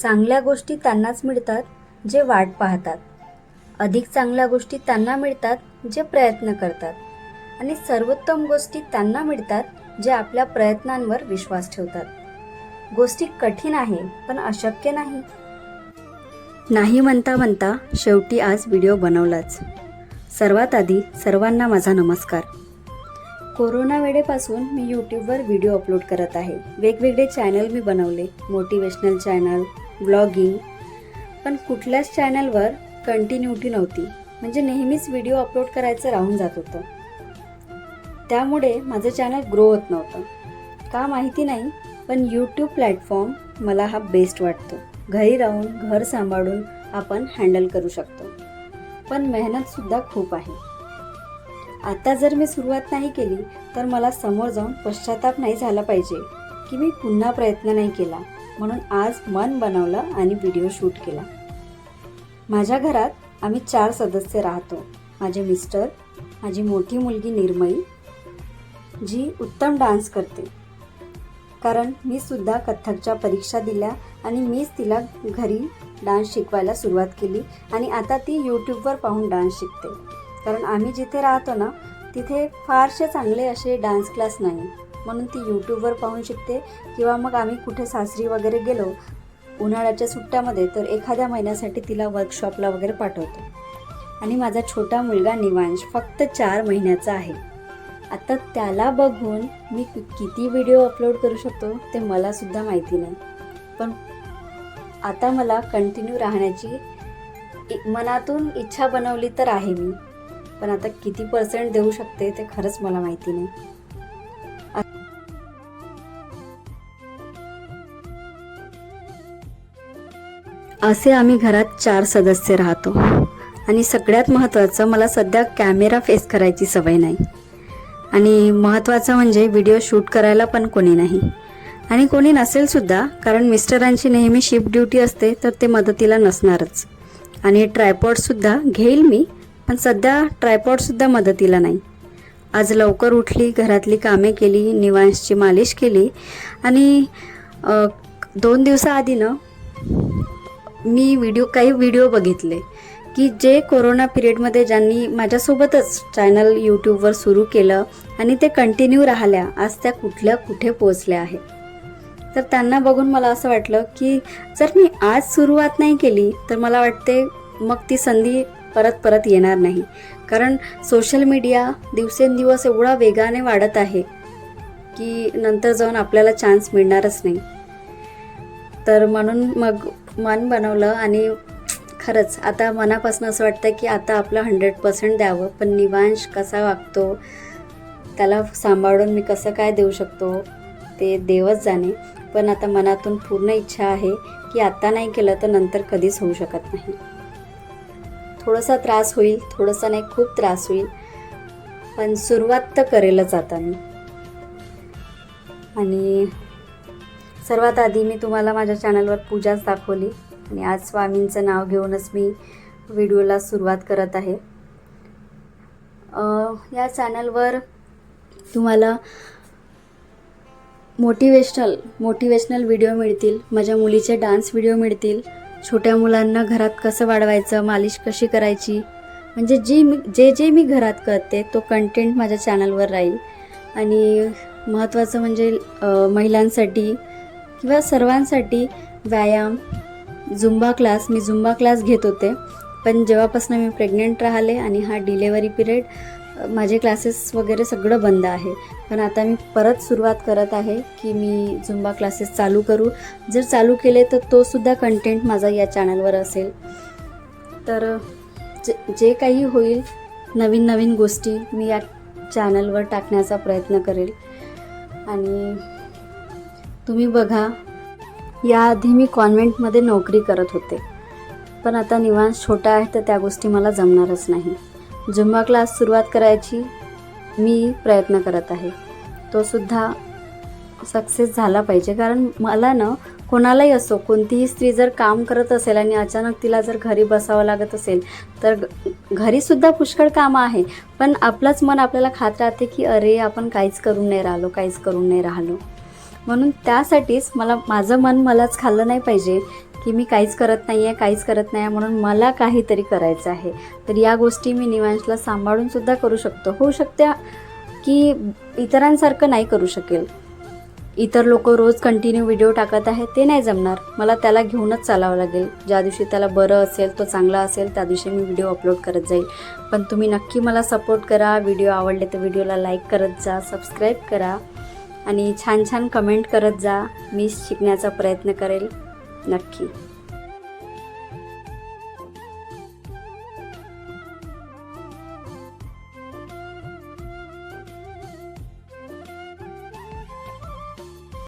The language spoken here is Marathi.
चांगल्या गोष्टी त्यांनाच मिळतात जे वाट पाहतात. अधिक चांगल्या गोष्टी त्यांना मिळतात जे प्रयत्न करतात. आणि सर्वोत्तम गोष्टी त्यांना मिळतात जे आपल्या प्रयत्नांवर विश्वास ठेवतात. गोष्टी कठीण आहे पण अशक्य नाही. नाही म्हणता म्हणता शेवटी आज व्हिडिओ बनवलाच. सर्वात आधी सर्वांना माझा नमस्कार. कोरोना वेळेपासून मी यूट्यूबवर व्हिडिओ अपलोड करत आहे. वेगवेगळे चॅनल मी बनवले. मोटिवेशनल चॅनल ब्लॉगिंग पण कुठल्याच चॅनलवर कंटिन्युटी नव्हती. म्हणजे नेहमीच व्हिडिओ अपलोड करायचं राहून जात होतं. त्यामुळे माझं चॅनल ग्रो होत नव्हतं. का माहिती नाही पण यूट्यूब प्लॅटफॉर्म मला हा बेस्ट वाटतो. घरी राहून घर सांभाळून आपण हँडल करू शकतो. पण मेहनतसुद्धा खूप आहे. आता जर मी सुरुवात नाही केली तर मला समोर जाऊन पश्चाताप नाही झाला पाहिजे की मी पुन्हा प्रयत्न नाही केला. म्हणून आज मन बनवलं आणि व्हिडिओ शूट केला. माझ्या घरात आम्ही चार सदस्य राहतो. माझे मिस्टर माझी मोठी मुलगी निर्मयी जी उत्तम डान्स करते. कारण मी सुद्धा कथ्थकच्या परीक्षा दिल्या आणि मीच तिला घरी डान्स शिकवायला सुरुवात केली आणि आता ती यूट्यूबवर पाहून डान्स शिकते. कारण आम्ही जिथे राहतो ना तिथे फारसे चांगले असे डान्स क्लास नाही. म्हणून ती यूट्यूबवर पाहून शिकते. किंवा मग आम्ही कुठे सासरी वगैरे गेलो उन्हाळ्याच्या सुट्ट्यामध्ये तर एखाद्या महिन्यासाठी तिला वर्कशॉपला वगैरे पाठवतो. आणि माझा छोटा मुलगा निवांश फक्त चार महिन्याचा आहे. आता त्याला बघून मी किती व्हिडिओ अपलोड करू शकतो ते मलासुद्धा माहिती नाही. पण आता मला कंटिन्यू राहण्याची इ- मनातून इच्छा बनवली तर आहे मी. पण आता किती पर्सेंट देऊ शकते ते खरंच मला माहिती नाही. असे आम्ही घरात चार सदस्य राहतो. आणि सगळ्यात महत्त्वाचं मला सध्या कॅमेरा फेस करायची सवय नाही. आणि महत्त्वाचं म्हणजे व्हिडिओ शूट करायला पण कोणी नाही. आणि कोणी नसेलसुद्धा कारण मिस्टरांची नेहमी शिफ्ट ड्युटी असते तर ते मदतीला नसणारच. आणि ट्रायपॉडसुद्धा घेईल मी पण सध्या ट्रायपॉडसुद्धा मदतीला नाही. आज लवकर उठली घरातली कामे केली निवांशची मालिश केली. आणि दोन दिवसाआधी ना मी व्हिडिओ काही व्हिडिओ बघितले की जे कोरोना पिरियडमध्ये ज्यांनी माझ्यासोबतच चॅनल यूट्यूबवर सुरू केलं आणि ते कंटिन्यू राहिल्या आज त्या कुठल्या कुठे पोचल्या आहेत. तर त्यांना बघून मला असं वाटलं की जर मी आज सुरुवात नाही केली तर मला वाटते मग ती संधी परत परत येणार नाही. कारण सोशल मीडिया दिवसेंदिवस एवढा वेगाने वाढत आहे की नंतर जाऊन आपल्याला चान्स मिळणारच नाही. तर म्हणून मग मन बनवलं आणि खरंच आता मनापासून असं वाटतं की आता आपलं हंड्रेड पर्सेंट द्यावं. पण निवांश कसा वागतो त्याला सांभाळून मी कसं काय देऊ शकतो ते देवच जाणे. पण आता मनातून पूर्ण इच्छा आहे की आता नाही केलं तर नंतर कधीच होऊ शकत नाही. थोडासा त्रास होईल थोडासा नाही खूप त्रास होईल. पण सुरुवात तर करेलच आता मी. आणि सर्वात आधी मी तुम्हाला माझ्या चॅनलवर पूजाच दाखवली. आणि आज स्वामींचं नाव घेऊनच मी व्हिडिओला सुरुवात करत आहे. या चॅनलवर तुम्हाला मोटिवेशनल मोटिवेशनल व्हिडिओ मिळतील. माझ्या मुलीचे डान्स व्हिडिओ मिळतील. छोट्या मुलांना घरात कसं वाढवायचं मालिश कशी करायची म्हणजे जी मी जे जे मी घरात करते तो कंटेंट माझ्या चॅनलवर राहील. आणि महत्त्वाचं म्हणजे महिलांसाठी किंवा सर्वांसाठी व्यायाम झुंबा क्लास मी झुंबा क्लास घेत होते. पण जेव्हापासून मी प्रेग्नेंट राहिले आणि हा डिलेवरी पिरियड माझे क्लासेस वगैरे सगळं बंद आहे. पण आता मी परत सुरुवात करत आहे की मी झुंबा क्लासेस चालू करू. जर चालू केले तर तो सुद्धा कंटेंट माझा या चॅनलवर असेल. तर जे जे काही होईल नवीन नवीन गोष्टी मी या चॅनलवर टाकण्याचा प्रयत्न करेल. आणि तुम्ही बघा याआधी मी कॉन्व्हेंटमध्ये नोकरी करत होते. पण आता निवांस छोटा आहे तर त्या गोष्टी मला जमणारच नाही. झुंबा क्लास सुरुवात करायची मी प्रयत्न करत आहे. तो सुद्धा सक्सेस झाला पाहिजे. कारण मला ना कोणालाही असो कोणतीही स्त्री जर काम करत असेल आणि अचानक तिला जर घरी बसावं लागत असेल तर घरीसुद्धा पुष्कळ कामं आहे. पण आपलंच मन आपल्याला खात राहते की अरे आपण काहीच करून नाही राहिलो काहीच करून नाही राहिलो. म्हणून त्यासाठीच मला माझं मन मलाच खाल्लं नाही पाहिजे की मी काहीच करत नाही आहे काहीच करत नाही आहे म्हणून मला काहीतरी करायचं आहे. तर या गोष्टी मी निवांशला सांभाळूनसुद्धा करू शकतो. होऊ शकते की इतरांसारखं नाही करू शकेल. इतर लोक रोज कंटिन्यू व्हिडिओ टाकत आहेत ते नाही जमणार. मला त्याला घेऊनच चालावं लागेल. ज्या दिवशी त्याला बरं असेल तो चांगला असेल त्या दिवशी मी व्हिडिओ अपलोड करत जाईल. पण तुम्ही नक्की मला सपोर्ट करा. व्हिडिओ आवडले तर व्हिडिओला लाईक करत जा सबस्क्राईब करा. आणि छान छान कमेंट करत जा. मी शिकण्याचा प्रयत्न करेल. नक्की.